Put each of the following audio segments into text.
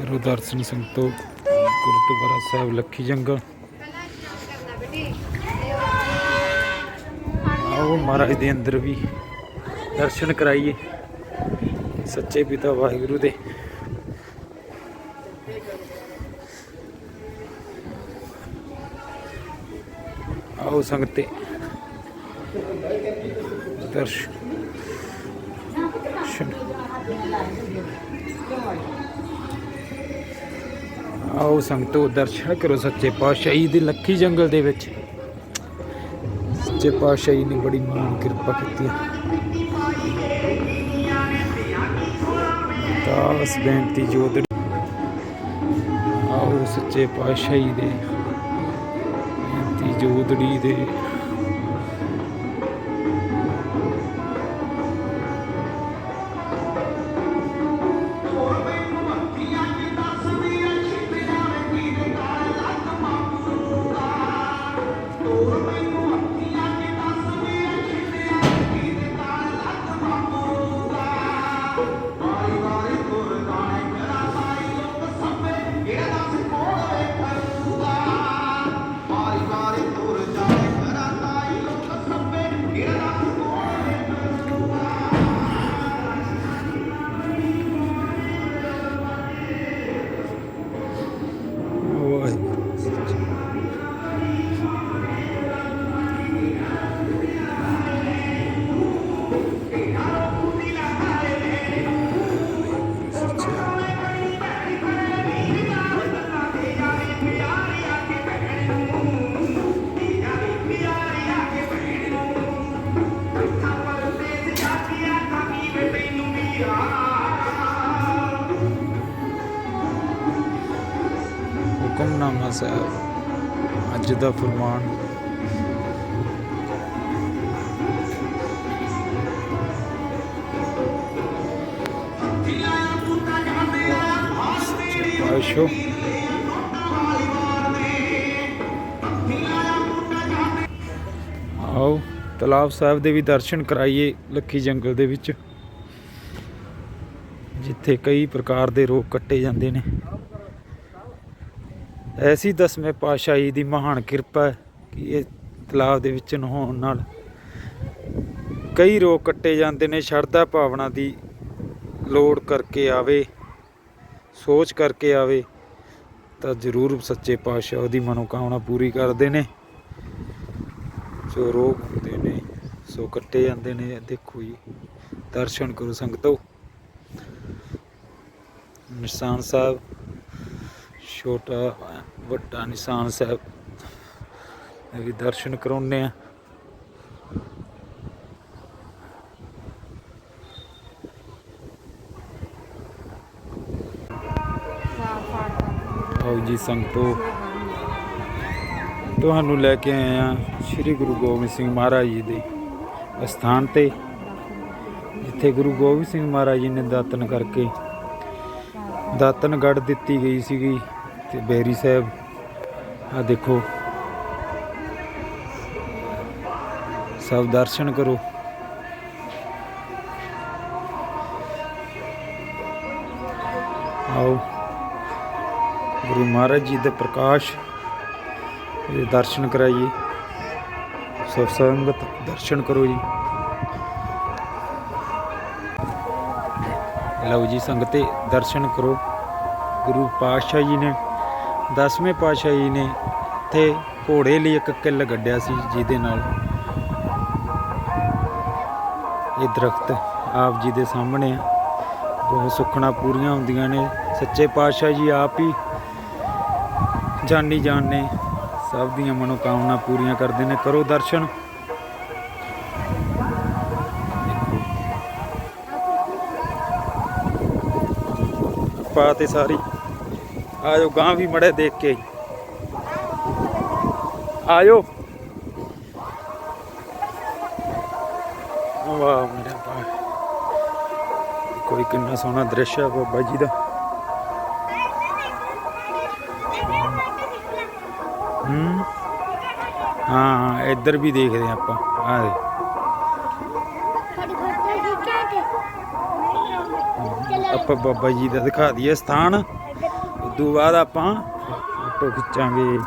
ਗੁਰੂ ਦਰਸ਼ਨ ਸੰਗਤੋ ਗੁਰਦੁਆਰਾ ਸਾਹਿਬ ਲੱਖੀ ਜੰਗਲ। ਆਓ ਮਹਾਰਾਜ ਦੇ ਅੰਦਰ ਵੀ ਦਰਸ਼ਨ ਕਰਾਈਏ। ਸੱਚੇ ਪਿਤਾ ਵਾਹਿਗੁਰੂ ਦੇ। ਆਓ ਸੰਗਤੇ, ਦਰਸ਼ਨ। ਆਓ ਸੰਗਤੋ ਦਰਸ਼ਨ ਕਰੋ ਸੱਚੇ ਪਾਤਸ਼ਾਹੀ ਦੇ ਲੱਖੀ ਜੰਗਲ ਦੇ ਵਿੱਚ। ਸੱਚੇ ਪਾਤਸ਼ਾਹੀ ਨੇ ਬੜੀ ਮਹਾਨ ਕਿਰਪਾ ਕੀਤੀ ਹੈ। ਬੇਨਤੀ ਜੋਦੜੀ ਆਓ ਸੱਚੇ ਪਾਤਸ਼ਾਹੀ ਦੇ। ਬੇਨਤੀ ਜੋਦੜੀ ਦੇ। ਸਾਹਿਬ, ਅੱਜ ਦਾ ਫਰਮਾਨ। ਆਸ਼ੋ। ਆਓ, ਤਲਾਬ ਸਾਹਿਬ ਦੇ ਵੀ ਦਰਸ਼ਨ ਕਰਾਈਏ ਲੱਖੀ ਜੰਗਲ ਦੇ ਵਿੱਚ, ਜਿੱਥੇ ਕਈ ਪ੍ਰਕਾਰ ਦੇ ਰੋਗ ਕੱਟੇ ਜਾਂਦੇ ਨੇ। ਐਸੀ ਦਸਵੇਂ ਪਾਤਸ਼ਾਹੀ ਦੀ ਮਹਾਨ ਕਿਰਪਾ ਹੈ ਕਿ ਇਹ ਤਲਾਬ ਦੇ ਵਿੱਚ ਨਹਾਉਣ ਨਾਲ ਕਈ ਰੋਗ ਕੱਟੇ ਜਾਂਦੇ ਨੇ, ਸ਼ਰਧਾ ਭਾਵਨਾ ਦੀ ਲੋੜ ਕਰਕੇ ਆਵੇ, ਸੋਚ ਕਰਕੇ ਆਵੇ, ਤਾਂ ਜ਼ਰੂਰ ਸੱਚੇ ਪਾਤਸ਼ਾਹ ਉਹਦੀ ਮਨੋਕਾਮਨਾ ਪੂਰੀ ਕਰਦੇ ਨੇ। ਜੋ ਰੋਗ ਹੁੰਦੇ ਨੇ, ਸੋ ਕੱਟੇ ਜਾਂਦੇ ਨੇ ਦੇਖੋ ਜੀ, ਦਰਸ਼ਨ ਕਰੋ ਸੰਗਤੋ। ਨਿਸ਼ਾਨ ਸਾਹਿਬ ਛੋਟਾ ਵੱਡਾ ਨਿਸ਼ਾਨ ਸਾਹਿਬ। ਇਹ ਵੀ ਦਰਸ਼ਨ ਕਰਾਉਣੇ ਆ ਆਓ ਜੀ ਸੰਗਤੋ, ਤੁਹਾਨੂੰ ਲੈ ਕੇ ਆਏ ਆ ਸ੍ਰੀ ਗੁਰੂ ਗੋਬਿੰਦ ਸਿੰਘ ਮਹਾਰਾਜ ਜੀ ਦੇ ਅਸਥਾਨ ਤੇ, ਜਿੱਥੇ ਗੁਰੂ ਗੋਬਿੰਦ ਸਿੰਘ ਮਹਾਰਾਜ ਜੀ ਨੇ ਦਾਤਨ ਕਰਕੇ, ਦਾਤਨ ਗੜ ਦਿੱਤੀ ਗਈ ਸੀਗੀ। ਤੇ ਬੇਰੀ ਸਾਹਿਬ ਆ ਦੇਖੋ। ਸਭ ਦਰਸ਼ਨ ਕਰੋ। ਆਓ। ਗੁਰੂ ਮਹਾਰਾਜ ਜੀ ਦੇ ਪ੍ਰਕਾਸ਼ ਦੇ ਦਰਸ਼ਨ ਕਰਾਈਏ। ਸਭ ਸੰਗਤ ਦਰਸ਼ਨ ਕਰੋ ਜੀ। ਲਓ ਜੀ, ਸੰਗਤੇ ਦਰਸ਼ਨ ਕਰੋ। ਗੁਰੂ ਪਾਤਸ਼ਾਹ ਜੀ ਨੇ ਦਸਵੇਂ ਪਾਤਸ਼ਾਹ ਜੀ ਨੇ ਇੱਥੇ ਘੋੜੇ ਲਈ ਇੱਕ ਕਿੱਲ ਗੱਡਿਆ ਸੀ ਜਿਹਦੇ ਨਾਲ ਇਹ ਦਰਖਤ ਆਪ ਜੀ ਦੇ ਸਾਹਮਣੇ ਬਹੁਤ ਸੁੱਖਣਾ ਪੂਰੀਆਂ ਹੁੰਦੀਆਂ ਨੇ। ਸੱਚੇ ਪਾਤਸ਼ਾਹ ਜੀ ਆਪ ਹੀ ਜਾਨੀ ਜਾਨ ਨੇ। ਸਭ ਦੀਆਂ ਮਨੋਕਾਮਨਾ ਪੂਰੀਆਂ ਕਰਦੇ ਨੇ। ਕਰੋ ਦਰਸ਼ਨ। ਪਾ ਤੇ ਸਾਰੀ। ਆਜੋ ਗਾਂ ਵੀ ਮੜੇ ਦੇਖ ਕੇ ਆਜੋ। ਵਾਹ ਮੇਰੇ ਬਾਪ। ਕੋਈ ਕਿੰਨਾ ਸੋਹਣਾ ਦ੍ਰਿਸ਼ ਹੈ ਬਾਬਾ ਜੀ ਦਾ। ਹੂੰ? ਹਾਂ ਇੱਧਰ ਵੀ ਦੇਖਦੇ ਹਾਂ ਆਪਾਂ। ਆ ਦੇ ਆਪਾਂ ਬਾਬਾ ਜੀ ਦਾ ਦਿਖਾ ਦਈਏ ਸਥਾਨ। ਇੱਧਰ ਬਾਅਦ ਆਪਾਂ ਫੋਟੋ ਖਿੱਚਾਂਗੇ।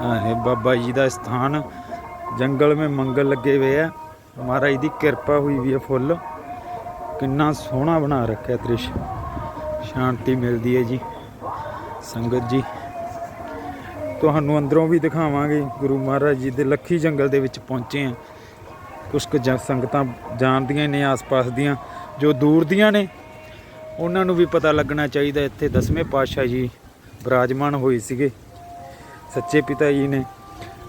ਆਹ ਬਾਬਾ ਜੀ ਦਾ ਸਥਾਨ, ਜੰਗਲ ਮੇ ਮੰਗਲ ਲੱਗੇ ਹੋਏ ਆ। ਮਹਾਰਾਜ ਦੀ ਕਿਰਪਾ ਹੋਈ ਵੀ ਹੈ ਫੁੱਲ। ਕਿੰਨਾ ਸੋਹਣਾ ਬਣਾ ਰੱਖਿਆ ਤ੍ਰਿਸ਼ ਸ਼ਾਂਤੀ ਮਿਲਦੀ ਹੈ ਜੀ। ਸੰਗਤ ਜੀ, ਤੁਹਾਨੂੰ ਅੰਦਰੋਂ ਵੀ ਦਿਖਾਵਾਂਗੇ, ਗੁਰੂ ਮਹਾਰਾਜ ਜੀ ਦੇ ਲੱਖੀ ਜੰਗਲ ਦੇ ਵਿੱਚ ਪਹੁੰਚੇ ਆ। ਕੁਝ ਕੁ ਸੰਗਤਾਂ ਜਾਣਦੀਆਂ ਨੇ, ਆਸ-ਪਾਸ ਦੀਆਂ, ਜੋ ਦੂਰ ਦੀਆਂ ਨੇ ਉਹਨਾਂ ਨੂੰ ਵੀ ਪਤਾ ਲੱਗਣਾ ਚਾਹੀਦਾ ਇੱਥੇ ਦਸਵੇਂ ਪਾਤਸ਼ਾਹ ਜੀ ਵਿਰਾਜਮਾਨ ਹੋਏ ਸੀਗੇ। ਸੱਚੇ ਪਿਤਾ ਜੀ ਨੇ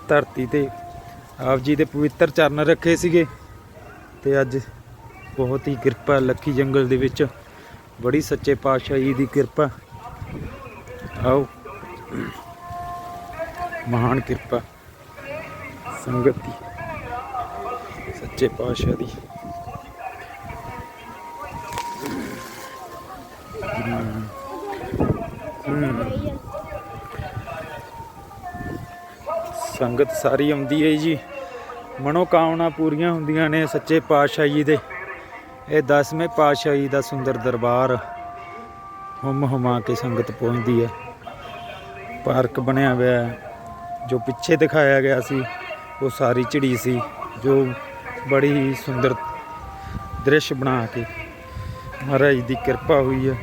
ਧਰਤੀ ਤੇ ਆਪ ਜੀ ਦੇ ਪਵਿੱਤਰ ਚਰਨ ਰੱਖੇ ਸੀਗੇ ਤੇ ਅੱਜ ਬਹੁਤ ਹੀ ਕਿਰਪਾ, ਲੱਖੀ ਜੰਗਲ ਦੇ ਵਿੱਚ ਬੜੀ ਸੱਚੇ ਪਾਤਸ਼ਾਹ ਜੀ ਦੀ ਕਿਰਪਾ। ਆਓ, ਮਹਾਨ ਕਿਰਪਾ, ਸੰਗਤ ਦੀ ਸੱਚੇ ਪਾਤਸ਼ਾਹ ਦੀ। ਸੰਗਤ ਸਾਰੀ ਆਉਂਦੀ ਹੈ ਜੀ। ਮਨੋ ਕਾਮਨਾ ਪੂਰੀਆਂ ਹੁੰਦੀਆਂ ਨੇ ਸੱਚੇ ਪਾਤਸ਼ਾਹ ਜੀ ਦੇ। ਇਹ 10ਵੇਂ ਪਾਤਸ਼ਾਹ ਜੀ ਦਾ ਸੁੰਦਰ ਦਰਬਾਰ ਹੁਮ ਹੁਮਾ ਕੇ ਸੰਗਤ ਪਹੁੰਚਦੀ ਹੈ। ਪਾਰਕ ਬਣਿਆ ਹੋਇਆ ਹੈ। ਜੋ ਪਿੱਛੇ ਦਿਖਾਇਆ ਗਿਆ ਸੀ, ਉਹ ਸਾਰੀ ਝਿੜੀ ਸੀ। ਜੋ ਬੜੀ ਹੀ ਸੁੰਦਰ ਦ੍ਰਿਸ਼ ਬਣਾ ਕੇ ਮਹਾਰਾਜ ਦੀ ਕਿਰਪਾ ਹੋਈ ਹੈ।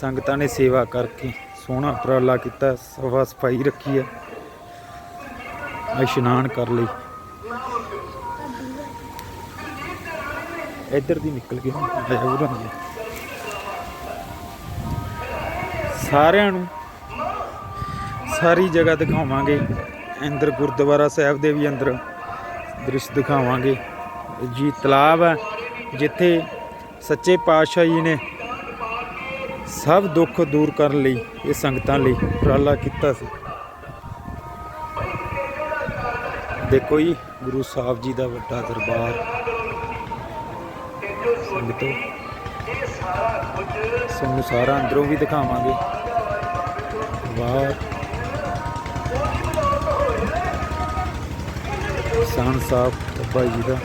ਸੰਗਤਾਂ ਨੇ ਸੇਵਾ ਕਰਕੇ ਸੋਹਣਾ ਉਪਰਾਲਾ ਕੀਤਾ ਸਫਾ ਸਫ਼ਾਈ ਰੱਖੀ ਹੈ। ਇਸ਼ਨਾਨ ਕਰ ਲਈ। ਇੱਧਰ ਦੀ ਨਿਕਲ ਕੇ ਆਇਆ ਉਰਾਂ ਸਾਰਿਆਂ ਨੂੰ ਸਾਰੀ ਜਗ੍ਹਾ ਦਿਖਾਵਾਂਗੇ। ਅੰਦਰ ਗੁਰਦੁਆਰਾ ਸਾਹਿਬ ਦੇ ਵੀ ਅੰਦਰ ਦ੍ਰਿਸ਼ ਦਿਖਾਵਾਂਗੇ। ਜੀ ਤਲਾਬ ਹੈ, ਜਿੱਥੇ ਸੱਚੇ ਪਾਤਸ਼ਾਹ ਜੀ ਨੇ ਸਭ ਦੁੱਖ ਦੂਰ ਕਰਨ ਲਈ ਇਹ ਸੰਗਤਾਂ ਲਈ ਉਪਰਾਲਾ ਕੀਤਾ ਸੀ। ਦੇਖੋ ਜੀ, ਗੁਰੂ ਸਾਹਿਬ ਜੀ ਦਾ ਵੱਡਾ ਦਰਬਾਰ। ਸੰਗਤੋ ਸਾਨੂੰ ਸਾਰਾ ਅੰਦਰੋਂ ਵੀ ਦਿਖਾਵਾਂਗੇ। ਵਾਹ। ਸਾਨ ਸਾਹਿਬ ਬਾਬਾ ਜੀ ਦਾ।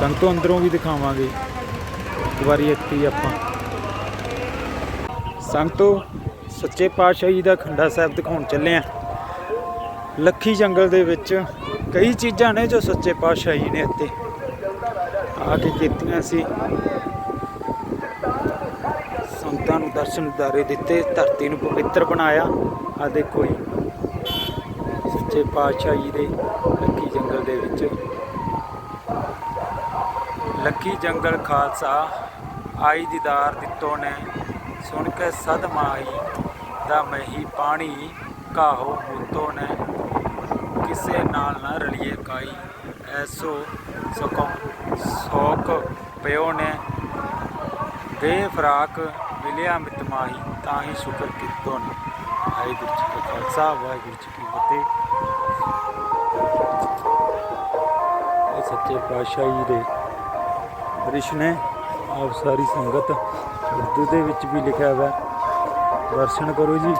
ਸੰਗਤੋਂ, ਅੰਦਰੋਂ ਵੀ ਦਿਖਾਵਾਂਗੇ। ਇੱਕ ਵਾਰੀ ਇੱਕ ਹੀ ਆਪਾਂ ਸੰਗਤੋਂ ਸੱਚੇ ਪਾਤਸ਼ਾਹ ਜੀ ਦਾ ਖੰਡਾ ਸਾਹਿਬ ਦਿਖਾਉਣ ਚੱਲੇ ਆ। ਲੱਖੀ ਜੰਗਲ ਦੇ ਵਿੱਚ ਕਈ ਚੀਜ਼ਾਂ ਨੇ ਜੋ ਸੱਚੇ ਪਾਤਸ਼ਾਹ ਜੀ ਨੇ ਇੱਥੇ ਆ ਕੇ ਕੀਤੀਆਂ ਸੀ। ਸੰਤਾਂ ਨੂੰ ਦਰਸ਼ਨ ਦਾਰੇ ਦਿੱਤੇ, ਧਰਤੀ ਨੂੰ ਪਵਿੱਤਰ ਬਣਾਇਆ। ਆ ਦੇਖੋ ਜੀ, ਸੱਚੇ ਪਾਤਸ਼ਾਹ ਜੀ ਦੇ ਲੱਖੀ ਜੰਗਲ ਦੇ ਵਿੱਚ। ਲੱਖੀ ਜੰਗਲ ਖਾਲਸਾ ਆਈ ਦੀਦਾਰ ਦਿੱਤੋ ਨੇ। ਸੁਣ ਕੇ ਸਦ ਮਾਈ ਦਾ ਮਹੀ ਪਾਣੀ ਕਾਹੋ ਮੁੱਤੋ ਨੇ। ਕਿਸੇ ਨਾਲ ਨਾ ਰਲੀਏ ਕਾਈ ਐਸੋ ਸਕੋ, ਸੋਕ ਪਿਓ ਨੇ। ਬੇਫਰਾਕ ਮਿਲਿਆ ਮਿਤਮਾਹੀ ਤਾਂ ਹੀ ਸ਼ੁਕਰ ਕੀਤੋ ਨੇ। ਵਾਹਿਗੁਰੂ ਜੀ ਕਾ ਖਾਲਸਾ, ਵਾਹਿਗੁਰੂ ਜੀ ਕੀ ਫਤਿਹ। ਇਹ ਸੱਚੇ ਪਾਤਸ਼ਾਹ ਜੀ ਦੇ ਰਿਸ਼ ਨੇ। ਆਪ ਸਾਰੀ ਸੰਗਤ ਉਰਦੂ ਦੇ ਵਿੱਚ ਵੀ ਲਿਖਿਆ ਹੋਇਆ। ਦਰਸ਼ਨ ਕਰੋ ਜੀ।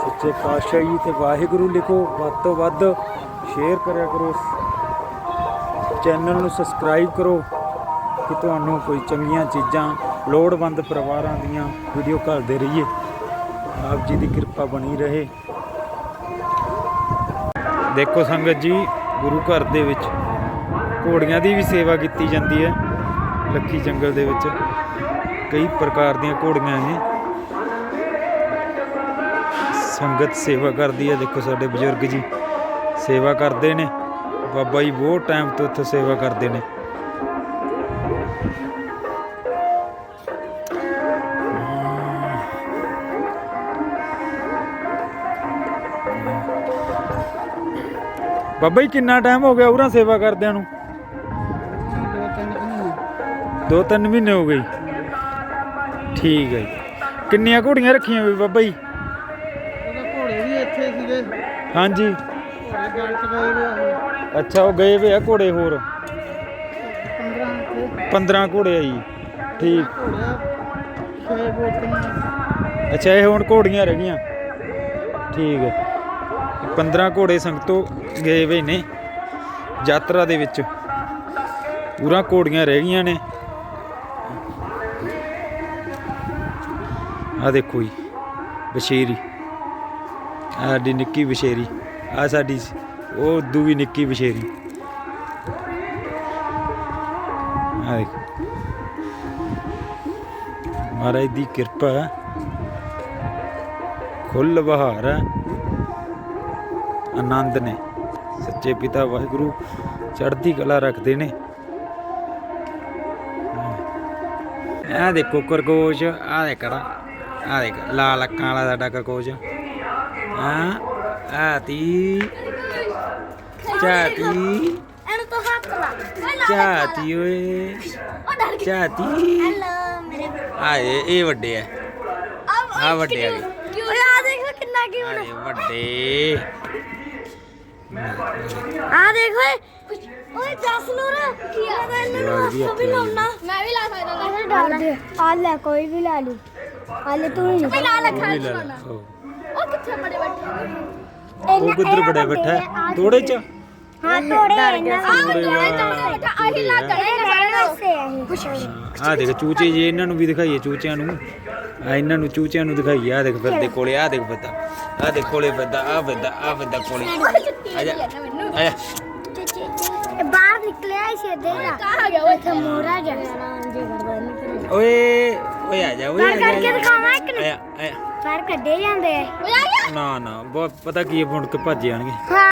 ਸੱਚੇ ਪਾਤਸ਼ਾਹ ਜੀ ਤੇ ਵਾਹਿਗੁਰੂ ਲਿਖੋ। ਵੱਧ ਤੋਂ ਵੱਧ ਸ਼ੇਅਰ ਕਰਿਆ ਕਰੋ। ਚੈਨਲ ਨੂੰ ਸਬਸਕ੍ਰਾਈਬ ਕਰੋ ਕਿ ਤੁਹਾਨੂੰ ਕੋਈ ਚੰਗੀਆਂ ਚੀਜ਼ਾਂ, ਲੋੜਵੰਦ ਪਰਿਵਾਰਾਂ ਦੀਆਂ ਵੀਡੀਓ ਘੱਲਦੇ ਰਹੀਏ। ਆਪ ਜੀ ਦੀ ਕਿਰਪਾ ਬਣੀ ਰਹੇ। ਦੇਖੋ ਸੰਗਤ ਜੀ, ਗੁਰੂ ਘਰ ਦੇ ਵਿੱਚ ਘੋੜੀਆਂ ਦੀ ਵੀ ਸੇਵਾ ਕੀਤੀ ਜਾਂਦੀ ਹੈ। ਲੱਖੀ ਜੰਗਲ ਦੇ ਵਿੱਚ ਕਈ ਪ੍ਰਕਾਰ ਦੀਆਂ ਘੋੜੀਆਂ ਨੇ। ਸੰਗਤ ਸੇਵਾ ਕਰਦੀ ਹੈ। ਦੇਖੋ ਸਾਡੇ ਬਜ਼ੁਰਗ ਜੀ ਸੇਵਾ ਕਰਦੇ ਨੇ। ਬਾਬਾ ਜੀ ਬਹੁਤ ਟਾਈਮ ਤੋਂ ਉੱਥੇ ਸੇਵਾ ਕਰਦੇ ਨੇ। ਬਾਬਾ ਜੀ ਕਿੰਨਾ ਟਾਈਮ ਹੋ ਗਿਆ ਉਹਨਾਂ ਸੇਵਾ ਕਰਦਿਆਂ ਨੂੰ? ਦੋ ਤਿੰਨ ਮਹੀਨੇ ਹੋ ਗਏ। ਠੀਕ ਹੈ ਜੀ। ਕਿੰਨੀਆਂ ਘੋੜੀਆਂ ਰੱਖੀਆਂ ਵੀ ਬਾਬਾ ਜੀ? ਉਹਦੇ ਘੋੜੇ ਵੀ ਇੱਥੇ ਸੀਗੇ। ਹਾਂਜੀ। ਘੋੜੇ ਗਏ ਵੇ ਅੱਛਾ ਉਹ ਗਏ ਵੇ ਆ ਘੋੜੇ ਹੋਰ? 15 ਇੱਥੇ। 15 ਘੋੜੇ ਆ ਜੀ। ਠੀਕ। ਘੋੜੇ ਛੇ ਬੋਤੀਆਂ ਅੱਛਾ ਇਹ ਹੁਣ ਘੋੜੀਆਂ ਰਹਿ ਗਈਆਂ। ਠੀਕ ਹੈ। 15 ਘੋੜੇ ਸੰਗਤੋਂ ਗਏ ਵੇ ਨੇ। ਯਾਤਰਾ ਦੇ ਵਿੱਚ। ਪੂਰਾ ਘੋੜੀਆਂ ਰਹਿ ਗਈਆਂ ਨੇ। ਆ ਦੇਖੋ ਜੀ ਬਸ਼ੇਰੀ ਆਹ ਸਾਡੀ ਨਿੱਕੀ ਬਸ਼ੇਰੀ ਆ ਸਾਡੀ ਸ- ਉਹ ਉਦੋਂ ਨਿੱਕੀ ਬਸ਼ੇਰੀ ਆ ਦੇਖੋ। ਮਹਾਰਾਜ ਦੀ ਕਿਰਪਾ, ਖੁੱਲ ਬਹਾਰ, ਆਨੰਦ ਨੇ। ਸੱਚੇ ਪਿਤਾ ਵਾਹਿਗੁਰੂ ਚੜ੍ਹਦੀ ਕਲਾ ਰੱਖਦੇ ਨੇ। ਆ ਦੇਖੋ ਖਰਗੋਸ਼ ਆ ਦੇਖੜਾ ਆ ਦੇਖ ਲਾਲ ਅੱਖਾਂ ਵਾਲਾ ਸਾਡਾ ਖਰਗੋਸ਼। ਆ ਆ ਤੀ। ਚਾਤੀ ਇਹਨੂੰ ਤਾਂ ਹੱਥ ਲਾ। ਚਾਤੀ ਓਏ। ਚਾਤੀ ਹੈਲੋ ਮੇਰੇ ਆ ਇਹ ਇਹ ਵੱਡੇ ਆ। ਆ ਵੱਡੇ ਆ ਓਏ ਆ ਦੇਖ ਕਿੰਨਾ ਕਿਉਂ ਇਹ ਵੱਡੇ। ਆ ਦੇਖ ਓਏ। ਓਏ ਜਸਨੂਰ ਕੀ ਆ? ਮੈਂ ਇਹਨਾਂ ਹੱਥ ਵੀ ਲਾਉਣਾ। ਮੈਂ ਵੀ ਲਾ ਸਕਦਾ। ਡਰ ਆ ਲੈ ਕੋਈ ਵੀ ਲਾ ਲਈ ਆ ਲੈ ਤੂੰ ਹੀ ਮੈਂ ਲਾ ਉਹ ਲੱਖਾਂ ਵੀ ਲੈ ਉਹ। ਉਹ ਕਿੱਥੇ ਬੜੇ ਬੈਠੇ ਉਹ ਕਿੱਧਰ ਬੜੇ ਬੈਠਾ ਹੈ? ਤੋੜੇ ਚ? ਹਾਂ ਤੋੜੇ ਇਹਨਾਂ ਤੋੜੇ ਵਾਹ, ਆਹੀ ਲੱਗ ਗਏ ਨੇ ਖੁਸ਼ ਆ ਦੇਖ ਚੂਚੇ ਜੇ ਇਹਨਾਂ ਨੂੰ ਵੀ ਦਿਖਾਈਏ ਚੂਚਿਆਂ ਨੂੰ। ਆ ਇਹਨਾਂ ਨੂੰ ਚੂਚਿਆਂ ਨੂੰ ਦਿਖਾਈਏ। ਆ ਦੇਖ ਫਿਰਦੇ ਕੋਲੇ ਆ ਦੇਖ ਫਿਰਦਾ ਆ ਦੇਖ ਕੋਲੇ ਫਿਰਦਾ ਆ ਫਿਰਦਾ ਆ ਫਿਰਦਾ ਕੋਲੇ। ਆ ਜਾ। ਆ ਜਾ। ਬਾਹਰ ਨਿਕਲਿਆ ਇਸ ਦੇ। ਦਾ ਕਾ ਗਿਆ ਉਹ ਇੱਥੇ ਮੋਰਾ ਜਾ ਓਏ ਓਏ ਆ ਜਾ ਓਏ ਆ ਜਾ, ਕਰਕੇ। ਦਿਖਾਵਾਂ ਇੱਕ ਆ ਜਾ, ਆ ਜਾ। ਬਾਹਰ ਕੱਢੇ ਜਾਂਦੇ ਆ ਓਏ ਆ ਗਿਆ ਨਾ ਨਾ ਬਹੁਤ ਪਤਾ ਕੀ ਹੈ, ਮੁੜ ਕੇ ਭੱਜ ਜਾਣਗੇ ਹਾਂ